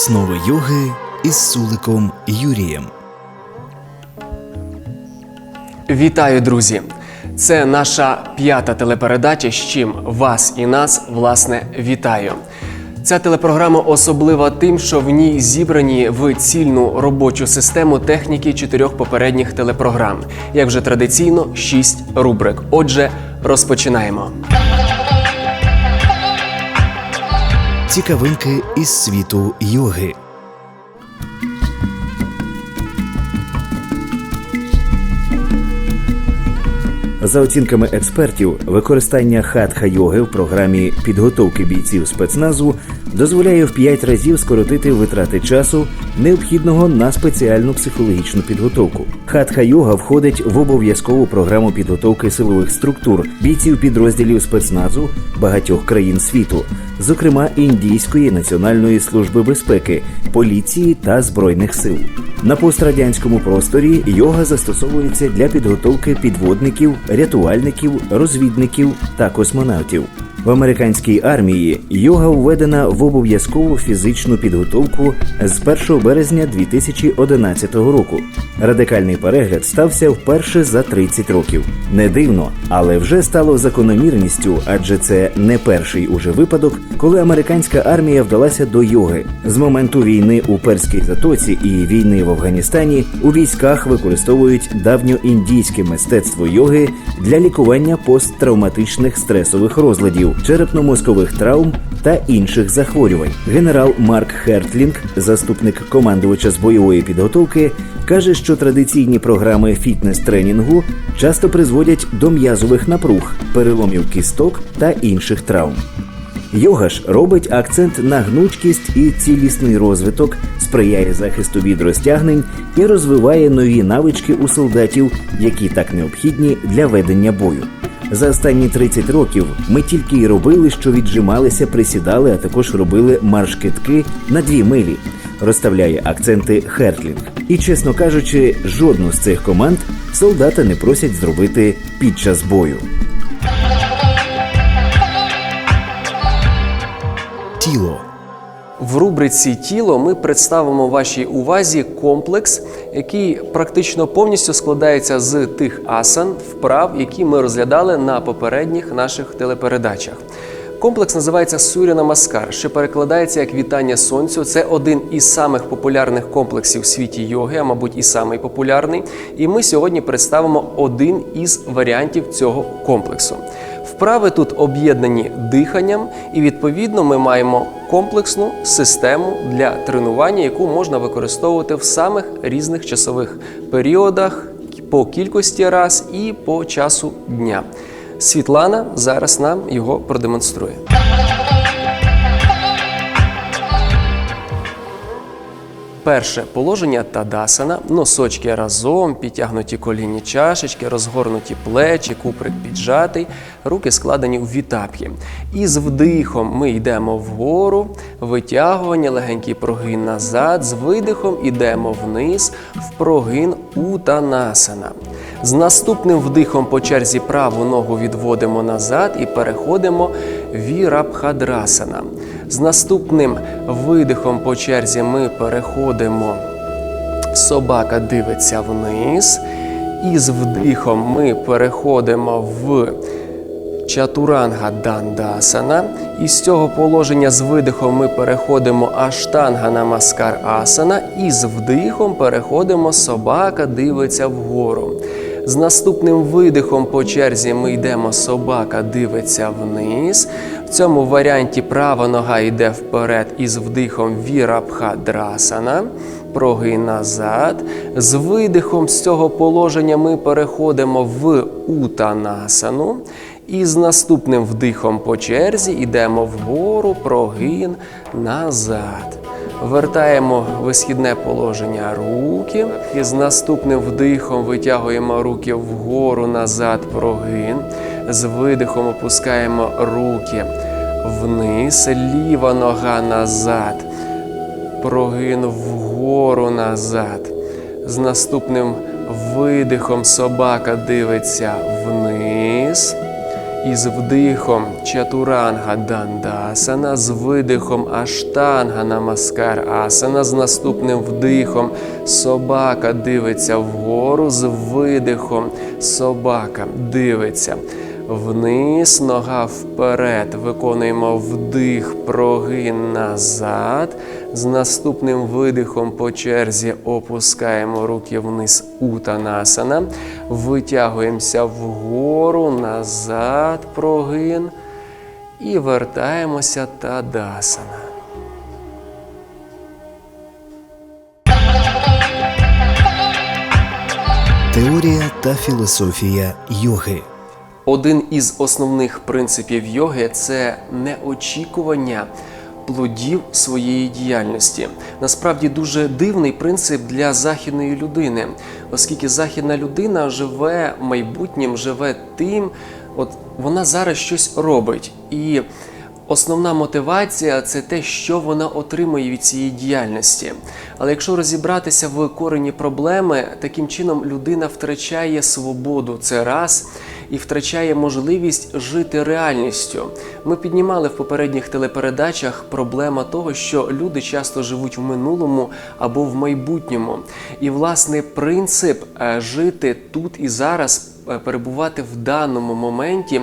Основи йоги із Суликом Юрієм. Вітаю, друзі! Це наша п'ята телепередача, з чим вас і нас власне вітаю. Ця телепрограма особлива тим, що в ній зібрані в цільну робочу систему техніки чотирьох попередніх телепрограм. Як вже традиційно, шість рубрик. Отже, розпочинаємо. Цікавинки із світу йоги. За оцінками експертів, використання хатха йоги в програмі підготовки бійців спецназу дозволяє в 5 разів скоротити витрати часу, необхідного на спеціальну психологічну підготовку. Хатха йога входить в обов'язкову програму підготовки силових структур бійців підрозділів спецназу багатьох країн світу, зокрема індійської національної служби безпеки, поліції та збройних сил. На пострадянському просторі йога застосовується для підготовки підводників, рятувальників, розвідників та космонавтів. В американській армії йога введена в обов'язкову фізичну підготовку з 1 березня 2011 року. Радикальний перегляд стався вперше за 30 років. Не дивно, але вже стало закономірністю, адже це не перший уже випадок, коли американська армія вдалася до йоги. З моменту війни у Перській затоці і війни в Афганістані у військах використовують давньоіндійське мистецтво йоги для лікування посттравматичних стресових розладів, черепно-мозкових травм та інших захворювань. Генерал Марк Хертлінг, заступник командувача з бойової підготовки, каже, що традиційні програми фітнес-тренінгу часто призводять до м'язових напруг, переломів кісток та інших травм. Йога ж робить акцент на гнучкість і цілісний розвиток, сприяє захисту від розтягнень і розвиває нові навички у солдатів, які так необхідні для ведення бою. За останні 30 років ми тільки й робили, що віджималися, присідали, а також робили марш-китки на дві милі. Розставляє акценти Хертлінг. І, чесно кажучи, жодну з цих команд солдата не просять зробити під час бою. Тіло. В рубриці тіло ми представимо вашій увазі комплекс, який практично повністю складається з тих асан, вправ, які ми розглядали на попередніх наших телепередачах. Комплекс називається Суря Намаскар, що перекладається як вітання сонцю. Це один із самих популярних комплексів у світі йоги, а мабуть, і самий популярний. І ми сьогодні представимо один із варіантів цього комплексу. Вправи тут об'єднані диханням, і відповідно ми маємо комплексну систему для тренування, яку можна використовувати в самих різних часових періодах по кількості раз і по часу дня. Світлана зараз нам його продемонструє. Перше положення тадасана, носочки разом, підтягнуті колінні чашечки, розгорнуті плечі, куприк піджатий, руки складені у вітап'ї. І з вдихом ми йдемо вгору, витягування, легенький прогин назад, з видихом йдемо вниз, в прогин утанасана. З наступним вдихом по черзі праву ногу відводимо назад і переходимо вірабхадрасана. З наступним видихом по черзі ми переходимо, собака дивиться вниз. І з вдихом ми переходимо в чатуранга дандасана. І з цього положення з видихом ми переходимо аштанга намаскар асана. І з вдихом переходимо собака дивиться вгору. З наступним видихом по черзі ми йдемо, собака дивиться вниз. В цьому варіанті права нога йде вперед із вдихом вірабхадрасана. Прогин назад. З видихом з цього положення ми переходимо в утанасану. І з наступним вдихом по черзі йдемо вгору, прогин назад. Вертаємо висхідне положення руки. І з наступним вдихом витягуємо руки вгору назад, прогин. З видихом опускаємо руки вниз, ліва нога назад. Прогин вгору назад. З наступним видихом собака дивиться вниз. Із вдихом чатуранга дандасана, з видихом аштанга намаскар асана, з наступним вдихом собака дивиться вгору, з видихом собака дивиться вниз, нога вперед. Виконуємо вдих, прогин назад. З наступним видихом по черзі опускаємо руки вниз утанасана. Витягуємося вгору, назад, прогин. І вертаємося тадасана. Теорія та філософія йоги. Один із основних принципів йоги це неочікування плодів своєї діяльності. Насправді дуже дивний принцип для західної людини, оскільки західна людина живе майбутнім, живе тим, от вона зараз щось робить. І Основна мотивація це те, що вона отримує від цієї діяльності. Але якщо розібратися в корені проблеми, таким чином людина втрачає свободу, це раз, і втрачає можливість жити реальністю. Ми піднімали в попередніх телепередачах проблема того, що люди часто живуть в минулому або в майбутньому. І власне принцип е, жити тут і зараз, е, перебувати в даному моменті.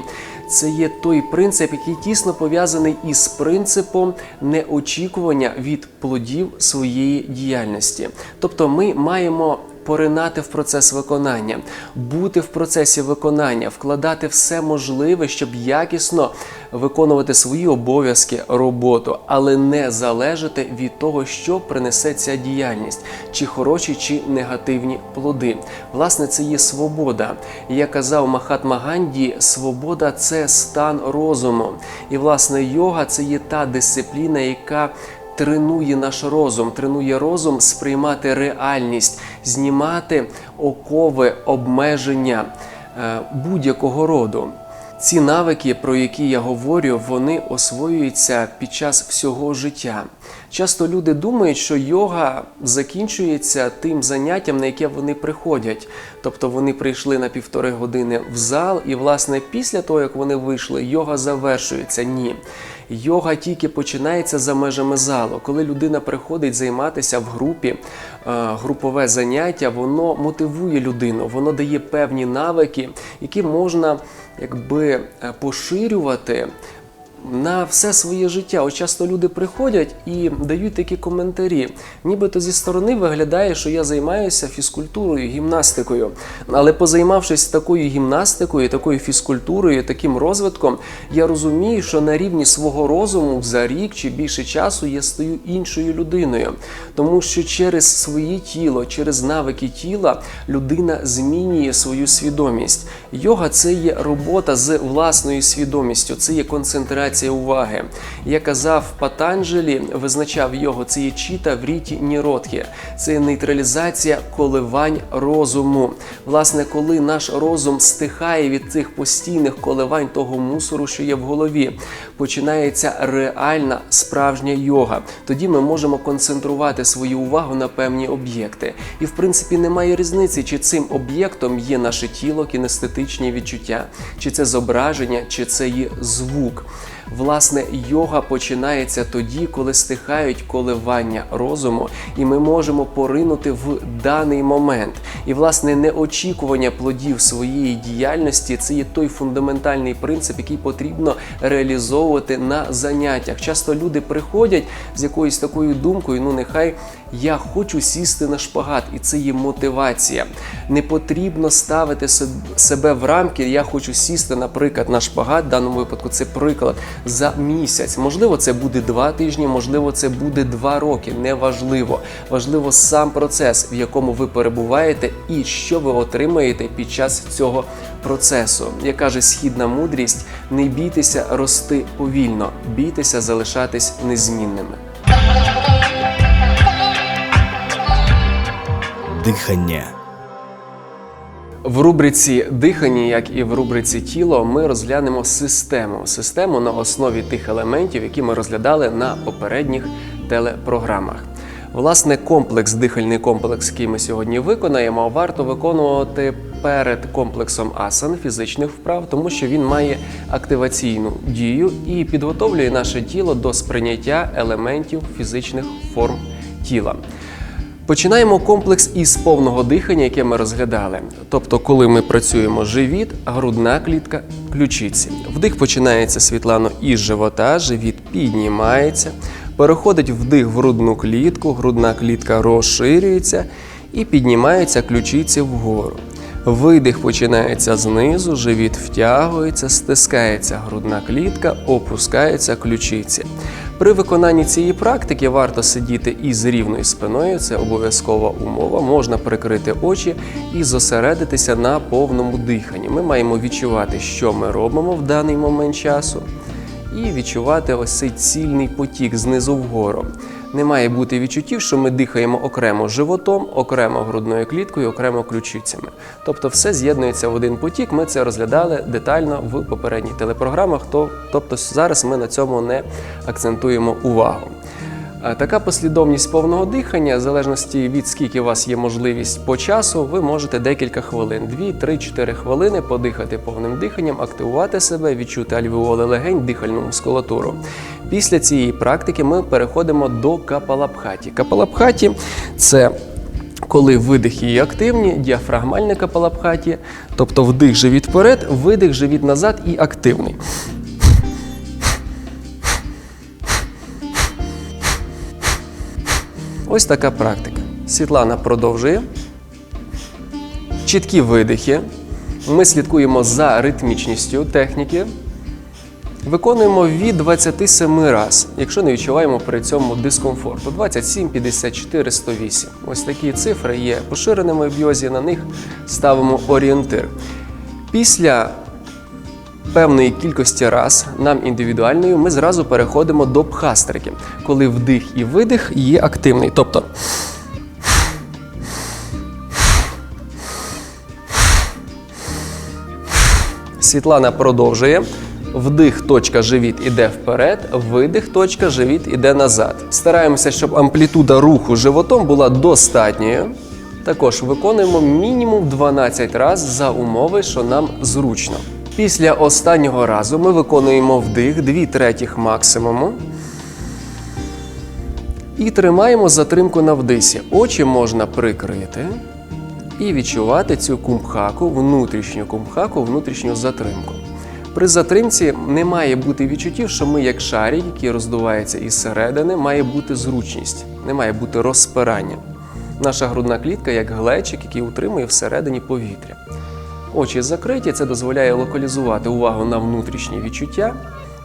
Це є той принцип, який тісно пов'язаний із принципом неочікування від плодів своєї діяльності. Тобто ми маємо поринати в процес виконання, бути в процесі виконання, вкладати все можливе, щоб якісно виконувати свої обов'язки, роботу, але не залежати від того, що принесе ця діяльність, чи хороші, чи негативні плоди. Власне, це є свобода. Як казав Махатма Ганді, свобода це стан розуму. І власне йога це є та дисципліна, яка тренує наш розум, тренує розум сприймати реальність, знімати окови обмеження е, будь-якого роду. Ці навики, про які я говорю, вони освоюються під час всього життя. Часто люди думають, що йога закінчується тим заняттям, на яке вони приходять. Тобто вони прийшли на півтори години в зал, і, власне, після того, як вони вийшли, йога завершується. Ні. Йога тільки починається за межами залу. Коли людина приходить займатися в групі, е, групове заняття, воно мотивує людину, воно дає певні навики, які можна якби е, поширювати. На все своє життя. От часто люди приходять і дають такі коментарі. Нібито зі сторони виглядає, що я займаюся фізкультурою, гімнастикою. Але позаймавшись такою гімнастикою, такою фізкультурою, таким розвитком, я розумію, що на рівні свого розуму за рік чи більше часу я стаю іншою людиною. Тому що через своє тіло, через навики тіла людина змінює свою свідомість. Йога це є робота з власною свідомістю, це є концентрація уваги. Я казав Патанджелі, визначав його, це є чіта в ріті Ніродхі, це нейтралізація коливань розуму. Власне, коли наш розум стихає від цих постійних коливань того мусору, що є в голові, починається реальна справжня йога. Тоді ми можемо концентрувати свою увагу на певні об'єкти. І в принципі немає різниці, чи цим об'єктом є наше тіло, кінестетичні відчуття, чи це зображення, чи це є звук. Власне, йога починається тоді, коли стихають коливання розуму, і ми можемо поринути в даний момент. І, власне, неочікування плодів своєї діяльності це є той фундаментальний принцип, який потрібно реалізовувати на заняттях. Часто люди приходять з якоюсь такою думкою: ну нехай я хочу сісти на шпагат, і це є мотивація. Не потрібно ставити себе в рамки. Я хочу сісти, наприклад, на шпагат. В даному випадку це приклад за місяць. Можливо, це буде два тижні, можливо, це буде два роки. Неважливо. Важливо сам процес, в якому ви перебуваєте, і що ви отримаєте під час цього процесу. Як каже східна мудрість, не бійтеся рости повільно, бійтеся залишатись незмінними. Дихання. В рубриці дихання, як і в рубриці тіло, ми розглянемо систему. Систему на основі тих елементів, які ми розглядали на попередніх телепрограмах. Власне, комплекс, дихальний комплекс, який ми сьогодні виконаємо, варто виконувати перед комплексом асан фізичних вправ, тому що він має активаційну дію і підготовлює наше тіло до сприйняття елементів фізичних форм тіла. Починаємо комплекс із повного дихання, яке ми розглядали. Тобто, коли ми працюємо живіт, грудна клітка, ключиці. Вдих починається світлано із живота, живіт піднімається, переходить вдих в грудну клітку, грудна клітка розширюється і піднімається ключиці вгору. Видих починається знизу, живіт втягується, стискається грудна клітка, опускаються ключиці. При виконанні цієї практики варто сидіти із рівною спиною, це обов'язкова умова. Можна прикрити очі і зосередитися на повному диханні. Ми маємо відчувати, що ми робимо в даний момент часу, і відчувати ось цей цільний потік знизу вгору. Не має бути відчуттів, що ми дихаємо окремо животом, окремо грудною кліткою, окремо ключицями. Тобто все з'єднується в один потік. Ми це розглядали детально в попередніх телепрограмах. Тобто зараз ми на цьому не акцентуємо увагу. Е, Така послідовність повного дихання, в залежності від скільки у вас є можливість по часу, ви можете декілька хвилин, 2, 3, 4 хвилини подихати повним диханням, активувати себе, відчути альвеоли легень, дихальну мускулатуру. Після цієї практики ми переходимо до капалабхаті. Капалабхаті це коли видихи є активні, діафрагмальне капалабхаті, тобто вдих живіт вперед, видих живіт назад і активний. Ось така практика. Світлана продовжує. Чіткі видихи. Ми слідкуємо за ритмічністю техніки. Виконуємо від 27 раз, якщо не відчуваємо при цьому дискомфорту. 27, 54, 108. Ось такі цифри є поширеними в йозі, на них ставимо орієнтир. Після певної кількості раз, нам індивідуальною, ми зразу переходимо до пхастрики, коли вдих і видих є активний. Тобто Світлана продовжує. Вдих, точка, живіт іде вперед, видих, точка, живіт іде назад. Стараємося, щоб амплітуда руху животом була достатньою. Також виконуємо мінімум 12 разів за умови, що нам зручно. Після останнього разу ми виконуємо вдих 2 третіх максимуму. І тримаємо затримку на вдисі. Очі можна прикрити і відчувати цю кумбхаку, внутрішню кумбхаку, внутрішню затримку. При затримці не має бути відчуттів, що ми, як шарик, який роздувається із середини, має бути зручність, не має бути розпирання. Наша грудна клітка як глечик, який утримує всередині повітря. Очі закриті, це дозволяє локалізувати увагу на внутрішні відчуття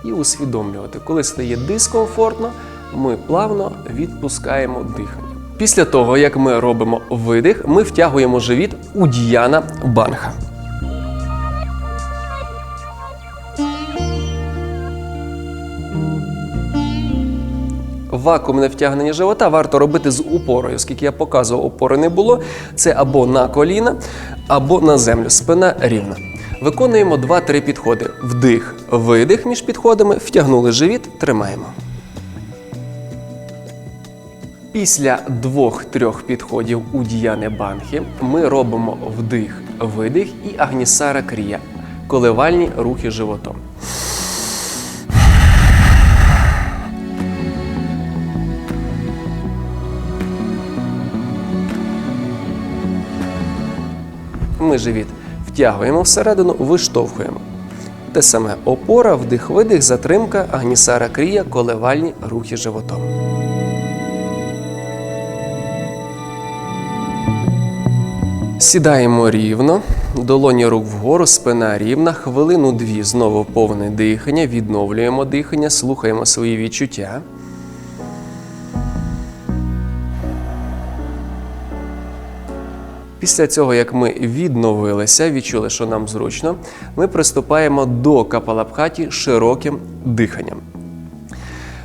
і усвідомлювати, коли стає дискомфортно, ми плавно відпускаємо дихання. Після того, як ми робимо видих, ми втягуємо живіт у діяна банха. Вакуумне втягнення живота варто робити з упорою, оскільки я показував, опори не було. Це або на коліна, або на землю. Спина рівна. Виконуємо 2-3 підходи. Вдих, видих між підходами, втягнули живіт, тримаємо. Після двох-трьох підходів у діяне банхи ми робимо вдих, видих і агнісара крія, коливальні рухи животом. Ми живіт втягуємо всередину, виштовхуємо. Те саме опора, вдих-видих, затримка, агнісара крія, коливальні рухи животом. Сідаємо рівно, долоні рук вгору, спина рівна, хвилину-дві знову повне дихання, відновлюємо дихання, слухаємо свої відчуття. Після цього, як ми відновилися, відчули, що нам зручно, ми приступаємо до капалабхаті широким диханням.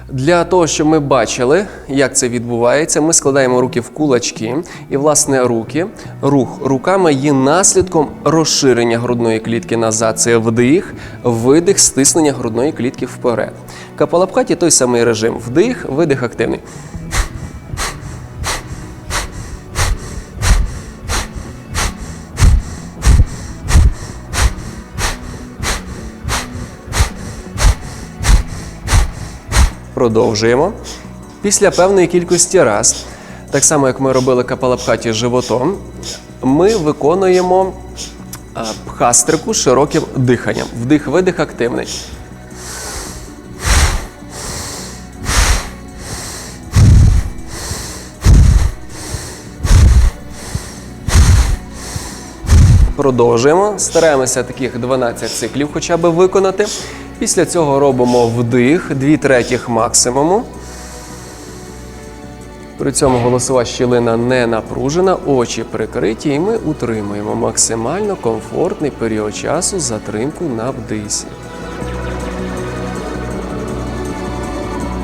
Для того, щоб ми бачили, як це відбувається, ми складаємо руки в кулачки, і, власне, руки, рух руками є наслідком розширення грудної клітки назад. Це вдих, видих, стиснення грудної клітки вперед. Капалабхаті той самий режим: вдих, видих активний. Продовжуємо. Після певної кількості раз, так само як ми робили капалабхаті животом, ми виконуємо а, пхастрику широким диханням. Вдих-видих активний. Продовжуємо. Стараємося таких 12 циклів хоча б виконати. Після цього робимо вдих, 2 третіх максимуму. При цьому голосова щілина не напружена, очі прикриті, і ми утримуємо максимально комфортний період часу затримку на вдисі.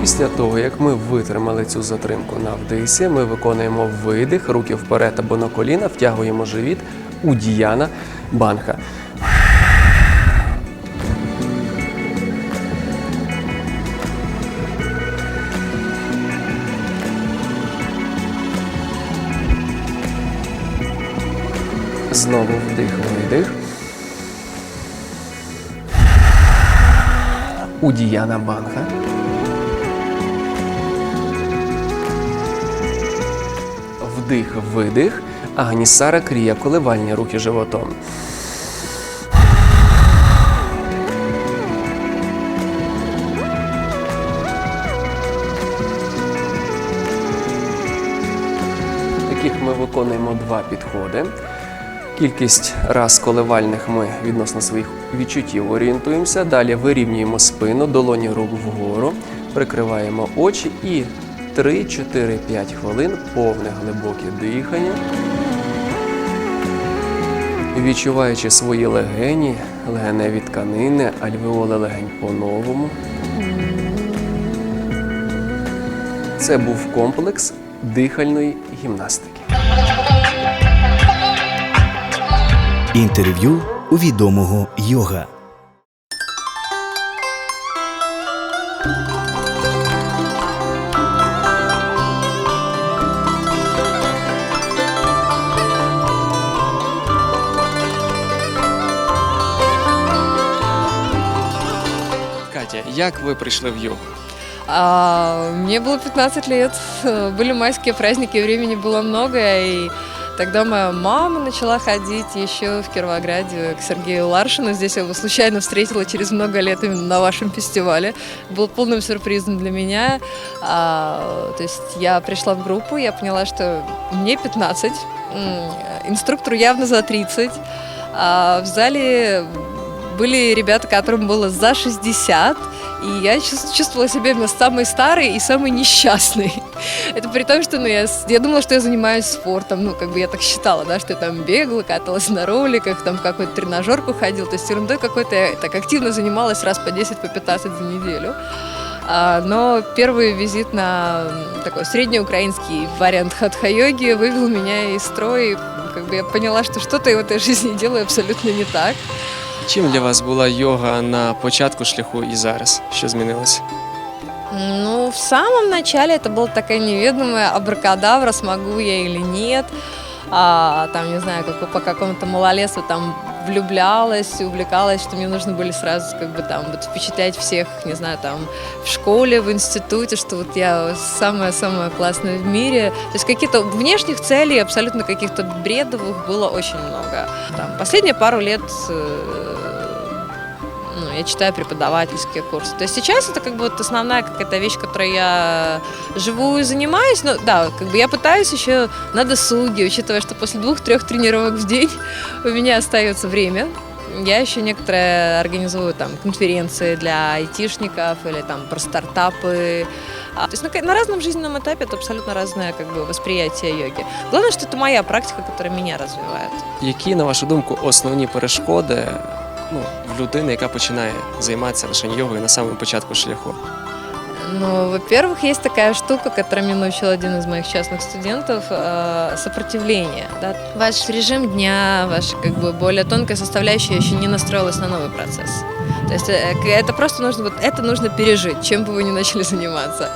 Після того, як ми витримали цю затримку на вдисі, ми виконуємо видих, руки вперед або на коліна, втягуємо живіт у діяна банха. Знову вдих, видих. У Удіяна банха. Вдих, видих. Агнісара крія, коливальні руки животом. Таких ми виконуємо два підходи. Кількість раз коливальних ми відносно своїх відчуттів орієнтуємося. Далі вирівнюємо спину, долоні рук вгору, прикриваємо очі і 3-4-5 хвилин повне глибоке дихання. Відчуваючи свої легені, легеневі тканини, альвеоли легень по-новому. Це був комплекс дихальної гімнастики. Інтерв'ю у відомого йога. Як ви прийшли в йогу? А, мне было 15 лет, были майские праздники, времени было много, и тогда моя мама начала ходить еще в Кировограде к Сергею Ларшину. Здесь я его случайно встретила через много лет именно на вашем фестивале. Был полным сюрпризом для меня. А, то есть я пришла в группу, я поняла, что мне 15, м, инструктору явно за 30. А в зале были ребята, которым было за 60, и я чувс- чувствовала себя именно самой старой и самой несчастной. Это при том, что ну, я, я думала, что я занимаюсь спортом, ну, как бы я так считала, да, что я там бегала, каталась на роликах, там в какую-то тренажерку ходила, то есть ерундой какой-то я так активно занималась раз по 10, по 15 за неделю. А, но первый визит на такой среднеукраинский вариант хатха-йоги вывел меня из строя, и как бы я поняла, что что-то я в этой жизни делаю абсолютно не так. Чим для вас була йога на початку шляху і зараз? Що змінилося? Ну, в самом начале это была такая неведомая абракадабра, смогу я или нет. А, там, не знаю, как по какому-то малолесу там влюблялась, увлекалась, что мне нужно были сразу как бы там вот впечатлять всех, не знаю, там в школе, в институте, что вот я самая-самая классная в мире. То есть какие-то внешних целей, абсолютно каких-то бредовых было очень много. Там, последние пару лет э, я читаю преподавательские курсы. То есть сейчас это как бы вот основная какая-то вещь, которой я живу и занимаюсь. Но да, как бы я пытаюсь еще на досуге, учитывая, что после двух-трех тренировок в день у меня остается время. Я еще некоторые организую там конференции для айтишников или там про стартапы. А, то есть на, на разном жизненном этапе это абсолютно разное как бы восприятие йоги. Главное, что это моя практика, которая меня развивает. Які, на вашу думку, основні перешкоди ну, в людини, яка починає займатися лише йогою на самому початку шляху? Ну, во-первых, есть такая штука, которой меня научил один из моих частных студентов, э, сопротивление. Да? Ваш режим дня, ваша как бы более тонкая составляющая еще не настроилась на новый процесс. То есть э, это просто нужно, вот это нужно пережить, чем бы вы ни начали заниматься.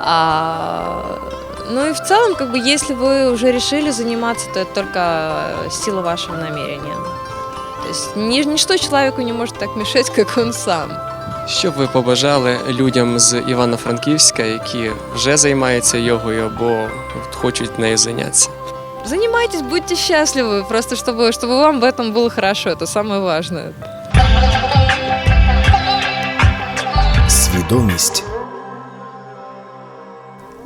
А, ну и в целом, как бы, если вы уже решили заниматься, то это только сила вашего намерения. То есть ни- ничто человеку не может так мешать, как он сам. Що б ви побажали людям з Івано-Франківська, які вже займаються йогою або от хочуть нею зайнятися? Занимайтесь, будьте счастливы, просто чтобы, чтобы вам в этом было хорошо, это самое важное. Свідомість,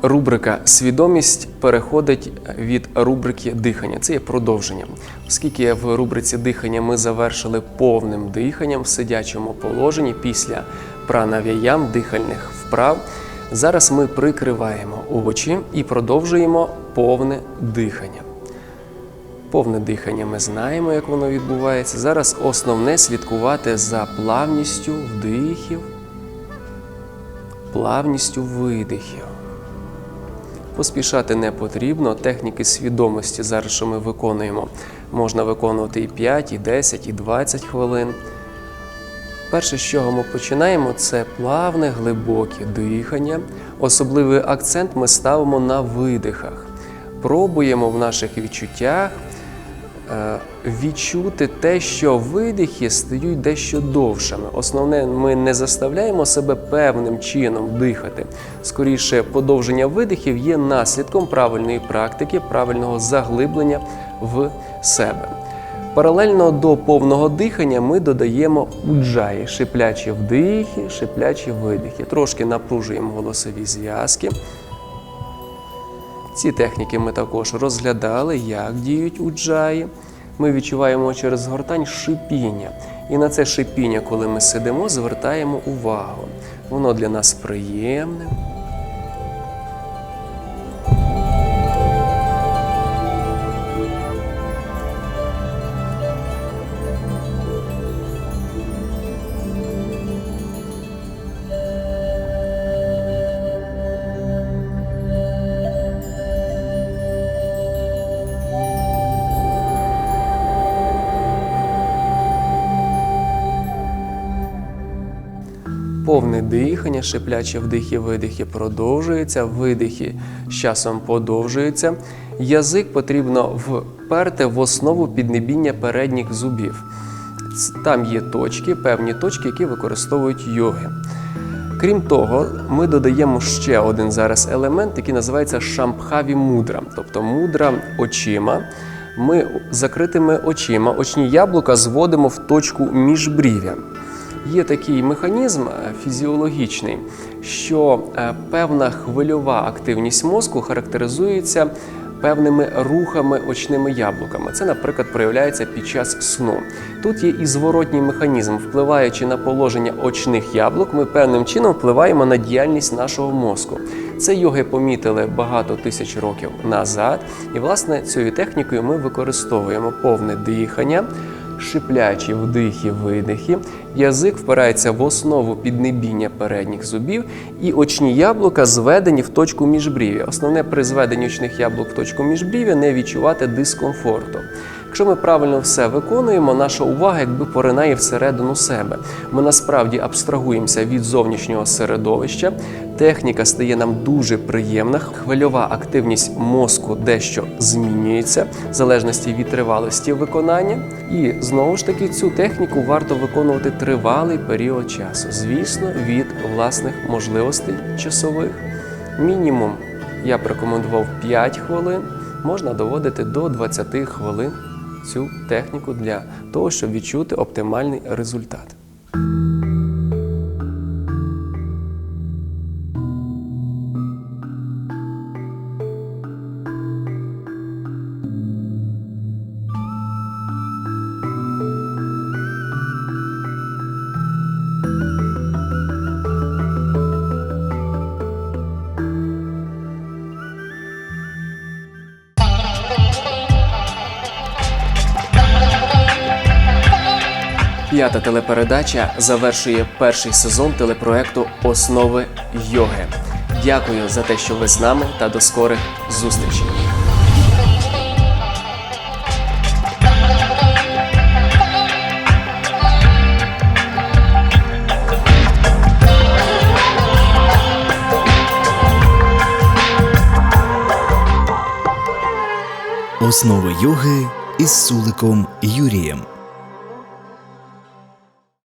Рубрика Свідомість переходить від рубрики дихання. Це є продовження. Оскільки в рубриці дихання ми завершили повним диханням в сидячому положенні після пранавіям дихальних вправ. Зараз ми прикриваємо очі і продовжуємо повне дихання. Повне дихання ми знаємо, як воно відбувається. Зараз основне слідкувати за плавністю вдихів, плавністю видихів. Поспішати не потрібно. Техніки свідомості зараз, що ми виконуємо, можна виконувати і 5, і 10, і 20 хвилин. Перше, з чого ми починаємо, це плавне, глибоке дихання. Особливий акцент ми ставимо на видихах. Пробуємо в наших відчуттях відчути те, що видихи стають дещо довшими. Основне, ми не заставляємо себе певним чином дихати. Скоріше, подовження видихів є наслідком правильної практики, правильного заглиблення в себе. Паралельно до повного дихання ми додаємо уджаї, шиплячі вдихи, шиплячі видихи. Трошки напружуємо голосові зв'язки. Ці техніки ми також розглядали, як діють у джаї. Ми відчуваємо через гортань шипіння. І на це шипіння, коли ми сидимо, звертаємо увагу. Воно для нас приємне. Повне дихання, шиплячі вдихи, видихи продовжуються, видихи з часом подовжуються. Язик потрібно вперти в основу піднебіння передніх зубів. Там є точки, певні точки, які використовують йоги. Крім того, ми додаємо ще один зараз елемент, який називається шампхаві мудра, тобто мудра очима. Ми закритими очима очні яблука зводимо в точку міжбрів'я. Є такий механізм е, фізіологічний, що е, певна хвильова активність мозку характеризується певними рухами очними яблуками. Це, наприклад, проявляється під час сну. Тут є і зворотній механізм, впливаючи на положення очних яблук, ми певним чином впливаємо на діяльність нашого мозку. Це йоги помітили багато тисяч років назад, і власне цією технікою ми використовуємо повне дихання шиплячі вдихи, видихи. Язик впирається в основу піднебіння передніх зубів, і очні яблука зведені в точку міжбрів'я. Основне при зведенні очних яблук в точку міжбрів'я не відчувати дискомфорту. Якщо ми правильно все виконуємо, наша увага якби поринає всередину себе. Ми насправді абстрагуємося від зовнішнього середовища. Техніка стає нам дуже приємна. Хвильова активність мозку дещо змінюється в залежності від тривалості виконання. І знову ж таки цю техніку варто виконувати тривалий період часу. Звісно, від власних можливостей часових. Мінімум я б рекомендував 5 хвилин, можна доводити до 20 хвилин цю техніку для того, щоб відчути оптимальний результат. П'ята телепередача завершує перший сезон телепроекту Основи йоги. Дякую за те, що ви з нами та до скорих зустрічей. основи йоги із Суликом Юрієм.